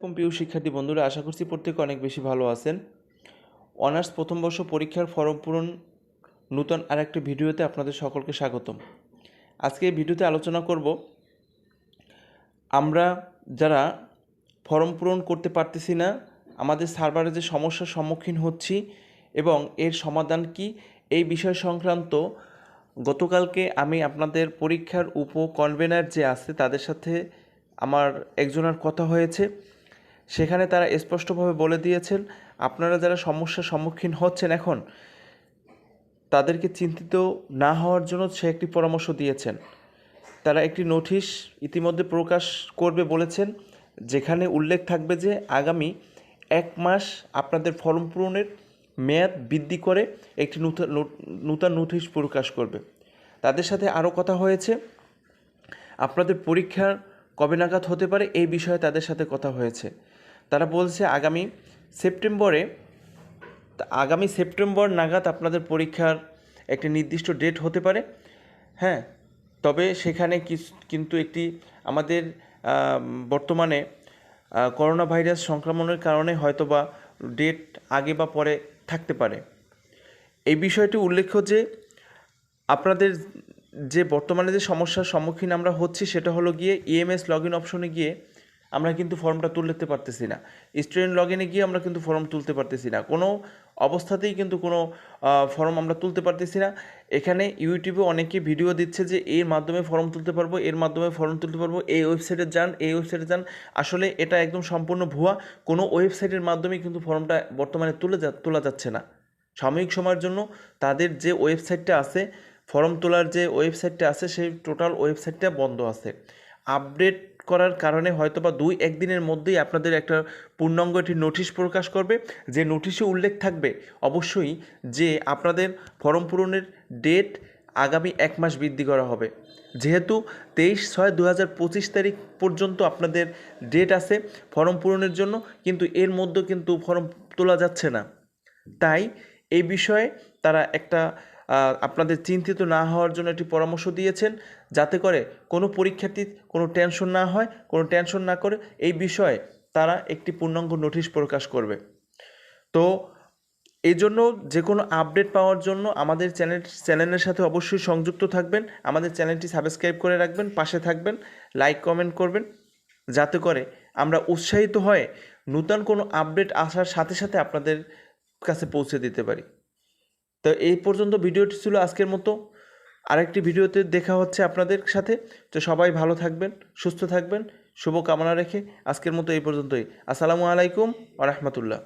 এবং প্রিয় শিক্ষার্থী বন্ধুরা, আশা করছি প্রত্যেকে অনেক বেশি ভালো আছেন। অনার্স প্রথম বর্ষ পরীক্ষার ফরম পূরণ নূতন আর একটি ভিডিওতে আপনাদের সকলকে স্বাগতম। আজকে এই ভিডিওতে আলোচনা করব, আমরা যারা ফর্ম পূরণ করতে পারতেছি না, আমাদের সার্ভারে যে সমস্যার সম্মুখীন হচ্ছি এবং এর সমাধান কি, এই বিষয় সংক্রান্ত গতকালকে আমি আপনাদের পরীক্ষার উপ কনভেনার যে আছে, তাদের সাথে আমার একজনের কথা হয়েছে। সেখানে তারা স্পষ্টভাবে বলে দিয়েছেন, আপনারা যারা সমস্যার সম্মুখীন হচ্ছেন এখন, তাদেরকে চিন্তিত না হওয়ার জন্য সে একটি পরামর্শ দিয়েছেন। তারা একটি নোটিশ ইতিমধ্যে প্রকাশ করবে বলেছেন, যেখানে উল্লেখ থাকবে যে আগামী এক মাস আপনাদের ফর্ম পূরণের মেয়াদ বৃদ্ধি করে একটি নূতন নূতন নোটিশ প্রকাশ করবে। তাদের সাথে আরও কথা হয়েছে, আপনাদের পরীক্ষার কবে নাগাদ হতে পারে এই বিষয়ে তাদের সাথে কথা হয়েছে। তারা বলছে আগামী সেপ্টেম্বরে আগামী সেপ্টেম্বর নাগাদ আপনাদের পরীক্ষার একটি নির্দিষ্ট ডেট হতে পারে। হ্যাঁ তবে সেখানে কিন্তু একটি আমাদের বর্তমানে করোনা ভাইরাস সংক্রমণের কারণে হয়তোবা ডেট আগে বা পরে থাকতে পারে। এই বিষয়টি উল্লেখ্য যে, আপনাদের যে বর্তমানে যে সমস্যার সম্মুখীন আমরা হচ্ছি সেটা হলো গিয়ে ইএমএস লগ ইন অপশনে গিয়ে আমরা কিন্তু ফর্মটা তুলতে পারতেছি না। স্টুডেন্ট লগ ইনে গিয়ে আমরা কিন্তু ফর্ম তুলতে পারতেছি না। কোনো অবস্থাতেই কিন্তু কোনো ফর্ম আমরা তুলতে পারতেছি না। এখানে ইউটিউবে অনেকে ভিডিও দিচ্ছে যে, এর মাধ্যমে ফর্ম তুলতে পারব, এর মাধ্যমে ফর্ম তুলতে পারব, এই ওয়েবসাইটে যান, এই ওয়েবসাইটে যান। আসলে এটা একদম সম্পূর্ণ ভুয়া। কোনো ওয়েবসাইটের মাধ্যমে কিন্তু ফর্মটা বর্তমানে তুলে যা, তোলা যাচ্ছে না। সাময়িক সময়ের জন্য তাদের যে ওয়েবসাইটটা আছে ফর্ম তোলার যে ওয়েবসাইটটা আছে, সেই টোটাল ওয়েবসাইটটা বন্ধ আছে। আপডেট করার কারণে হয়তো বা দুই একদিনের মধ্যেই আপনাদের একটা পূর্ণাঙ্গ একটি নোটিশ প্রকাশ করবে। যে নোটিশে উল্লেখ থাকবে অবশ্যই যে আপনাদের ফর্ম পূরণের ডেট আগামী এক মাস বৃদ্ধি করা হবে। যেহেতু তেইশ ছয় দু পঁচিশ তারিখ পর্যন্ত আপনাদের ডেট আছে ফর্ম পূরণের জন্য, কিন্তু এর মধ্যে কিন্তু ফর্ম তোলা যাচ্ছে না। তাই এই বিষয়ে তারা একটা আপনাদের চিন্তিত না হওয়ার জন্য একটি পরামর্শ দিয়েছেন যাতে করে কোনো পরীক্ষার্থী কোনো টেনশন না হয়, কোনো টেনশন না করে এই বিষয়ে তারা একটি পূর্ণাঙ্গ নোটিশ প্রকাশ করবে। তো এই জন্য যে কোনো আপডেট পাওয়ার জন্য আমাদের চ্যানেল, চ্যানেলের সাথে অবশ্যই সংযুক্ত থাকবেন। আমাদের চ্যানেলটি সাবস্ক্রাইব করে রাখবেন, পাশে থাকবেন, লাইক, কমেন্ট করবেন। যাতে করে আমরা উৎসাহিত হয়ে নূতন কোনো আপডেট আসার সাথে সাথে আপনাদের কাছে পৌঁছে দিতে পারি। তো এই পর্যন্ত ভিডিওটি ছিল আজকের মতো। আরেকটি ভিডিওতে দেখা হচ্ছে আপনাদের সাথে। তো সবাই ভালো থাকবেন, সুস্থ থাকবেন শুভ কামনা রেখে আজকের মতো এই পর্যন্তই। আসসালামু আলাইকুম আ রহমতুল্লাহ।